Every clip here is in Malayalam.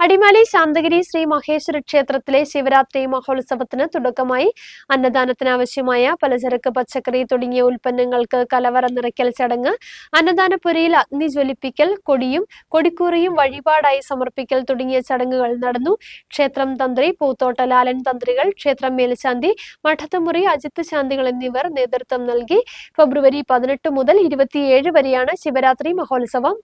അടിമാലി ശാന്തഗിരി ശ്രീ മഹേശ്വര ക്ഷേത്രത്തിലെ ശിവരാത്രി മഹോത്സവത്തിന് തുടക്കമായി. അന്നദാനത്തിനാവശ്യമായ പലചരക്ക് പച്ചക്കറി തുടങ്ങിയ ഉൽപ്പന്നങ്ങൾക്ക് കലവറ നിറയ്ക്കൽ ചടങ്ങ് അന്നദാനപുരയിൽ അഗ്നി ജ്വലിപ്പിക്കൽ കൊടിയും കൊടിക്കൂറിയും വഴിപാടായി സമർപ്പിക്കൽ തുടങ്ങിയ ചടങ്ങുകൾ നടന്നു. ക്ഷേത്രം തന്ത്രി പൂത്തോട്ട ലാലൻ തന്ത്രികൾ ക്ഷേത്രം മേൽശാന്തി മഠത്തുമുറി അജിത്ത് ശാന്തികൾ എന്നിവർ നേതൃത്വം നൽകി. ഫെബ്രുവരി പതിനെട്ട് മുതൽ ഇരുപത്തിയേഴ് വരെയാണ് ശിവരാത്രി മഹോത്സവം.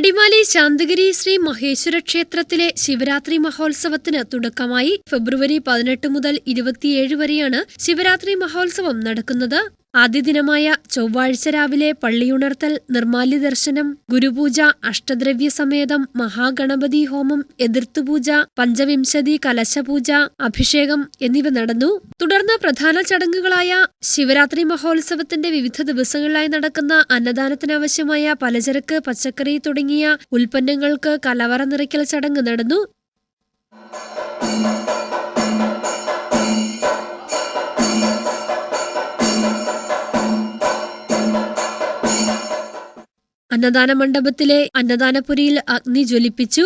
അടിമാലി ശാന്തഗിരി ശ്രീ മഹേശ്വര ക്ഷേത്രത്തിലെ ശിവരാത്രി മഹോത്സവത്തിന് തുടക്കമായി ഫെബ്രുവരി പതിനെട്ട് മുതൽ ഇരുപത്തിയേഴ് വരെയാണ് ശിവരാത്രി മഹോത്സവം നടക്കുന്നത്. ആദ്യ ദിനമായ ചൊവ്വാഴ്ച രാവിലെ പള്ളിയുണർത്തൽ നിർമാല്യ ദർശനം ഗുരുപൂജ അഷ്ടദ്രവ്യ സമേതം മഹാഗണപതി ഹോമം എതിർത്തുപൂജ പഞ്ചവിംശതി കലശപൂജ അഭിഷേകം എന്നിവ നടന്നു. തുടർന്ന് പ്രധാന ചടങ്ങുകളായ ശിവരാത്രി മഹോത്സവത്തിന്റെ വിവിധ ദിവസങ്ങളിലായി നടക്കുന്ന അന്നദാനത്തിനാവശ്യമായ പലചരക്ക് പച്ചക്കറി തുടങ്ങിയ ഉൽപ്പന്നങ്ങൾക്ക് കലവറ നിറയ്ക്കൽ ചടങ്ങ് നടന്നു. അന്നദാന മണ്ഡപത്തിലെ അന്നദാനപുരിയിൽ അഗ്നി ജ്വലിപ്പിച്ചു.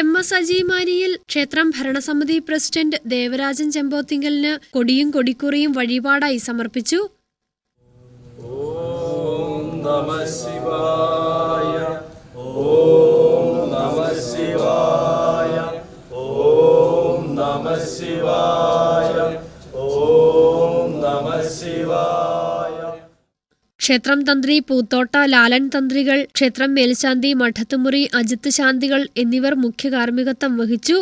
എം എസ് അജിമാരിയിൽ ക്ഷേത്രം ഭരണസമിതി പ്രസിഡന്റ് ദേവരാജൻ ചെമ്പോത്തിങ്കലിന് കൊടിയും കൊടിക്കുറിയും വഴിപാടായി സമർപ്പിച്ചു. നമ ശിവായ ഓം നമ ശിവായ ഓം നമ ശിവായ ഓം നമ ശിവായ ക്ഷേത്രം തന്ത്രി പൂത്തോട്ട ലാലൻ തന്ത്രികൾ ക്ഷേത്രം മേൽശാന്തി മഠത്തുമുറി അജിത്ത് ശാന്തികൾ എന്നിവർ മുഖ്യ കാർമ്മികത്വം വഹിച്ചു.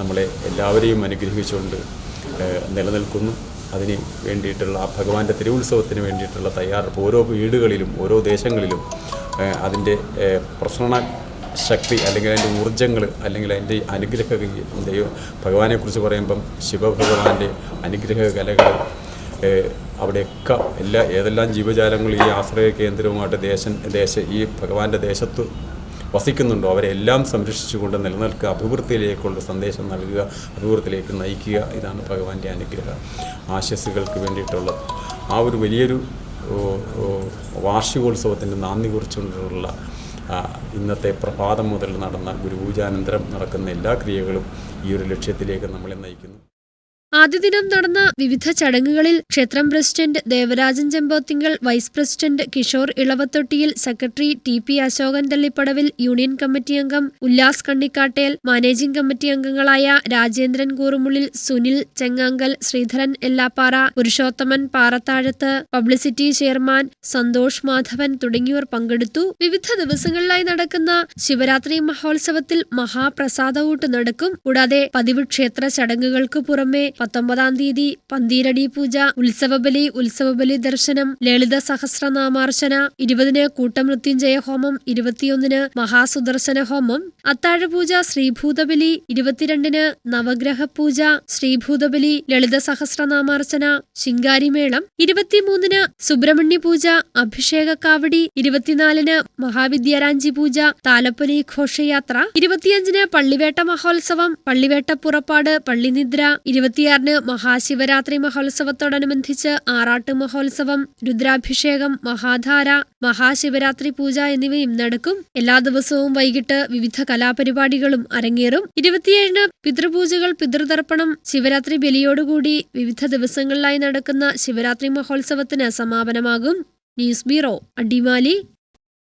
നമ്മളെ എല്ലാവരെയും അനുഗ്രഹിച്ചുകൊണ്ട് നിലനിൽക്കുന്നു. അതിന് വേണ്ടിയിട്ടുള്ള ആ ഭഗവാന്റെ തിരുവുത്സവത്തിന് വേണ്ടിയിട്ടുള്ള തയ്യാറെടുപ്പ് ഓരോ വീടുകളിലും ഓരോ ദേശങ്ങളിലും അതിന്റെ പ്രസരണ ശക്തി അല്ലെങ്കിൽ അതിന്റെ ഊർജങ്ങൾ അല്ലെങ്കിൽ അതിന്റെ അനുഗ്രഹ ദൈവം ഭഗവാനെക്കുറിച്ച് പറയുമ്പം ശിവഭഗവാന്റെ അനുഗ്രഹ കലകൾ അവിടെയൊക്കെ എല്ലാ ഏതെല്ലാം ജീവജാലങ്ങളും ഈ ആശ്രയ കേന്ദ്രവുമായിട്ട് ദേശം ദേശ ഈ ഭഗവാന്റെ ദേശത്ത് വസിക്കുന്നുണ്ടോ? അവരെല്ലാം സംരക്ഷിച്ചുകൊണ്ട് നിലനിൽക്കുക അഭിവൃദ്ധിയിലേക്കുള്ള സന്ദേശം നൽകുക അഭിവൃദ്ധിയിലേക്ക് നയിക്കുക ഇതാണ് ഭഗവാന്റെ അനുഗ്രഹം. ആശസ്സുകൾക്ക് വേണ്ടിയിട്ടുള്ളത്. ആ ഒരു വലിയൊരു വാർഷികോത്സവത്തിന്റെ നാന്ദി കുറിച്ചുകൊണ്ടുള്ള ഇന്നത്തെ പ്രഭാതം മുതൽ നടന്ന ഗുരുപൂജാനന്തരം നടക്കുന്ന എല്ലാ ക്രിയകളും ഈ ഒരു ലക്ഷ്യത്തിലേക്ക് നമ്മളെ നയിക്കുന്നു. ആദ്യ ദിനം നടന്ന വിവിധ ചടങ്ങുകളിൽ ക്ഷേത്രം president Devarajan Chempothinkal vice president Kishore Elavathottiyil secretary T P Ashokan Thallippadavil union committee അംഗം ഉല്ലാസ് കണ്ണിക്കാട്ടേൽ മാനേജിംഗ് കമ്മിറ്റി അംഗങ്ങളായ രാജേന്ദ്രൻ കൂറുമുള്ളിൽ സുനിൽ ചെങ്ങാങ്കൽ ശ്രീധരൻ എല്ലാപ്പാറ പുരുഷോത്തമൻ പാറത്താഴത്ത് പബ്ലിസിറ്റി ചെയർമാൻ സന്തോഷ് മാധവൻ തുടങ്ങിയവർ പങ്കെടുത്തു. വിവിധ ദിവസങ്ങളിലായി നടക്കുന്ന ശിവരാത്രി മഹോത്സവത്തിൽ മഹാപ്രസാദവൂട്ട് നടക്കും. കൂടാതെ പതിവ് ക്ഷേത്ര ചടങ്ങുകൾക്ക് പുറമെ പത്തൊമ്പതാം തീയതി പന്തീരടി പൂജ ഉത്സവബലി ഉത്സവബലി ദർശനം ലളിത സഹസ്രനാമാർച്ചന ഇരുപതിന് കൂട്ടമൃത്യുഞ്ജയ ഹോമം ഇരുപത്തിയൊന്നിന് മഹാസുദർശന ഹോമം അത്താഴപൂജ ശ്രീഭൂതബലി ഇരുപത്തിരണ്ടിന് നവഗ്രഹ പൂജ ശ്രീഭൂതബലി ലളിത സഹസ്രനാമാർച്ചന ശിങ്കാരിമേളം ഇരുപത്തിമൂന്നിന് സുബ്രഹ്മണ്യ പൂജ അഭിഷേക കാവടി ഇരുപത്തിനാലിന് മഹാവിദ്യാരാഞ്ചി പൂജ താലപ്പൊലി ഘോഷയാത്ര ഇരുപത്തിയഞ്ചിന് പള്ളിവേട്ട മഹോത്സവം പള്ളിവേട്ട പുറപ്പാട് പള്ളിനിദ്ര ഇരുപത്തിയാറിന് മഹാശിവരാത്രി മഹോത്സവത്തോടനുബന്ധിച്ച് ആറാട്ട് മഹോത്സവം രുദ്രാഭിഷേകം മഹാധാര മഹാശിവരാത്രി പൂജ എന്നിവയും നടക്കും. എല്ലാ ദിവസവും വൈകിട്ട് വിവിധ കലാപരിപാടികളും അരങ്ങേറും. ഇരുപത്തിയേഴിന് പിതൃപൂജകൾ പിതൃതർപ്പണം ശിവരാത്രി ബലിയോടുകൂടി വിവിധ ദിവസങ്ങളിലായി നടക്കുന്ന ശിവരാത്രി മഹോത്സവത്തിന് സമാപനമാകും. News bureau Adimali.